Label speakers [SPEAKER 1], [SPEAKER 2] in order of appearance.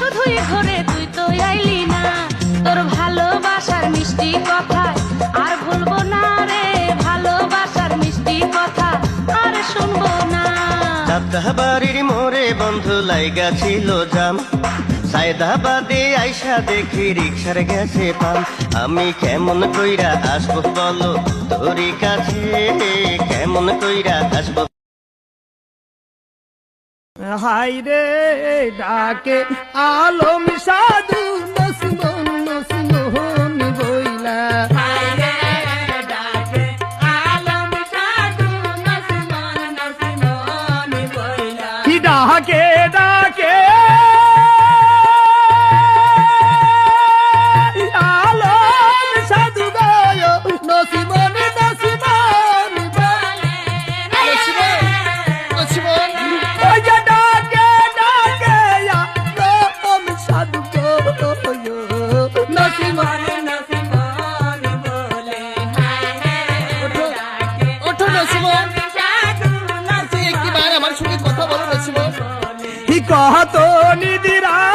[SPEAKER 1] শুধুই ঘরে তুই তো আইলি না। তোর ভালোবাসার মিষ্টি কথা আর ভুলবো না রে। ভালোবাসার মিষ্টি কথা আর শুনব না।
[SPEAKER 2] মোরে বন্ধু জাম। সায়দাবাদে আইসা দেখি রিক্সার গেছে পাম। আমি কেমন কইরা আসব বলো তোরি কাছে? কেমন কইরা আসব
[SPEAKER 3] হাই রে ডাকে আলম সাধু কহতো নিদিরা